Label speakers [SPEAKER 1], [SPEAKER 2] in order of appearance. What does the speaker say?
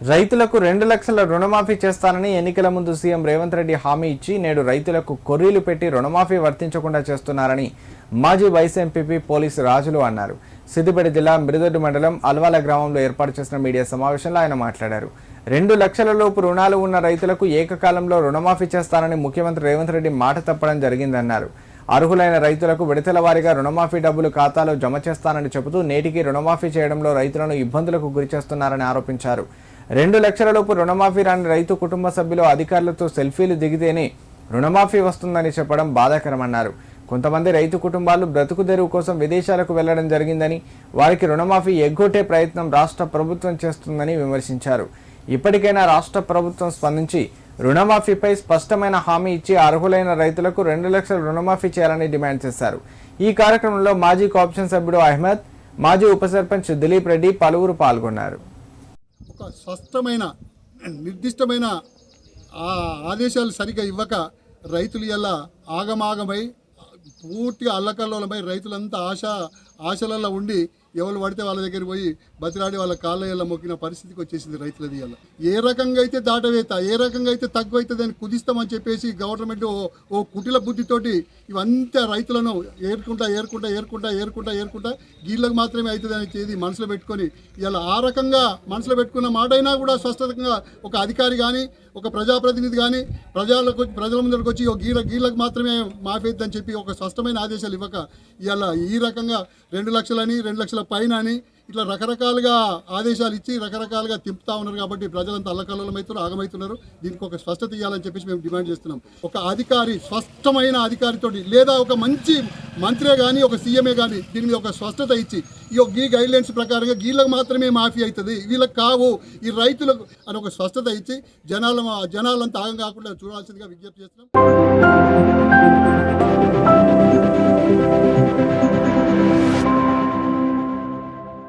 [SPEAKER 1] రైతులకు రెండు లక్షల రుణమాఫీ చేస్తానని ఎన్నికల ముందు సీఎం రేవంత్ రెడ్డి హామీ ఇచ్చి నేడు రైతులకు కొర్రీలు పెట్టి రుణమాఫీ వర్తించకుండా చేస్తున్నారని మాజీ వైస్ ఎంపీపీ పోలీసు రాజులు అన్నారు. సిద్దిపేట జిల్లా మిరుదొడ్డు మండలం అల్వాల గ్రామంలో ఏర్పాటు చేసిన మీడియా సమావేశంలో ఆయన మాట్లాడారు. రెండు లక్షల లోపు రుణాలు ఉన్న రైతులకు ఏకకాలంలో రుణమాఫీ చేస్తానని ముఖ్యమంత్రి రేవంత్ రెడ్డి మాట తప్పడం జరిగిందన్నారు. అర్హులైన రైతులకు విడతల వారీగా రుణమాఫీ డబ్బులు ఖాతాలో జమ చేస్తానని చెబుతూ నేటికి రుణమాఫీ చేయడంలో రైతులను ఇబ్బందులకు గురిచేస్తున్నారని ఆరోపించారు. రెండు లక్షల లోపు రుణమాఫీ రాని రైతు కుటుంబ సభ్యులు అధికారులతో సెల్ఫీలు దిగితేనే రుణమాఫీ వస్తుందని చెప్పడం బాధాకరమన్నారు. కొంతమంది రైతు కుటుంబాలు బ్రతుకు తెరువు కోసం విదేశాలకు వెళ్ళడం జరిగిందని వారికి రుణమాఫీ ఎగ్గొట్టే ప్రయత్నం రాష్ట్ర ప్రభుత్వం చేస్తుందని విమర్శించారు. ఇప్పటికైనా రాష్ట్ర ప్రభుత్వం స్పందించి రుణమాఫీపై స్పష్టమైన హామీ ఇచ్చి అర్హులైన రైతులకు రెండు లక్షల రుణమాఫీ చేయాలని డిమాండ్ చేశారు. ఈ కార్యక్రమంలో మాజీ కాప్షన్ సభ్యుడు అహ్మద్ మాజీ ఉప సర్పంచ్ దిలీప్ రెడ్డి పలువురు పాల్గొన్నారు.
[SPEAKER 2] ఒక స్పష్టమైన నిర్దిష్టమైన ఆ ఆదేశాలు సరిగా ఇవ్వక రైతులు ఎలా ఆగమాగమై పూర్తిగా అల్లకల్లోలమై రైతులంతా ఆశ ఆశలలో ఉండి ఎవరు పడితే వాళ్ళ దగ్గర పోయి బతిరాడి వాళ్ళ కాళ్ళ మొక్కిన పరిస్థితికి వచ్చేసింది రైతులది ఇలా ఏ రకంగా అయితే దాటవేత ఏ రకంగా అయితే తక్కువ అవుతుంది అని కుదిస్తామని చెప్పేసి గవర్నమెంట్ ఓ ఓ కుటిల బుద్ధితోటి ఇవంతా రైతులను ఏరుకుంటా ఏరుకుంటా ఏరుకుంటా ఏరుకుంటా ఏరుకుంటా గీళ్ళకు మాత్రమే అవుతుంది అని చేది మనసులో పెట్టుకొని ఇలా ఆ రకంగా మనసులో పెట్టుకున్న మాటైనా కూడా స్పష్టంగా ఒక అధికారి కానీ ఒక ప్రజాప్రతినిధి కానీ ప్రజలకు ప్రజల ముందరికి వచ్చి గీల గీళ్ళకు మాత్రమే మాఫేద్దని చెప్పి ఒక స్పష్టమైన ఆదేశాలు ఇవ్వక ఇలా ఈ రకంగా రెండు లక్షలని రెండు లక్షల పైన అని ఇట్లా రకరకాలుగా ఆదేశాలు ఇచ్చి రకరకాలుగా తిప్పుతా ఉన్నారు కాబట్టి ప్రజలంతా అల్లకల్లోలమవుతున్నారు ఆగమవుతున్నారు. దీనికి ఒక స్పష్టత ఇవ్వాలని చెప్పేసి మేము డిమాండ్ చేస్తున్నాం. ఒక అధికారి స్పష్టమైన అధికారితోటి లేదా ఒక మంచి మంత్రే కానీ ఒక సీఎంఏ కానీ దీని మీద ఒక స్పష్టత ఇచ్చి ఈ గీ గైడ్ లైన్స్ ప్రకారంగా గీళ్ళకు మాత్రమే మాఫీ అవుతుంది. వీళ్ళకి కావు ఈ రైతులకు అని ఒక స్పష్టత ఇచ్చి జనాల జనాలంతా ఆగం కాకుండా చూడాల్సిందిగా విజ్ఞప్తి చేస్తున్నాం.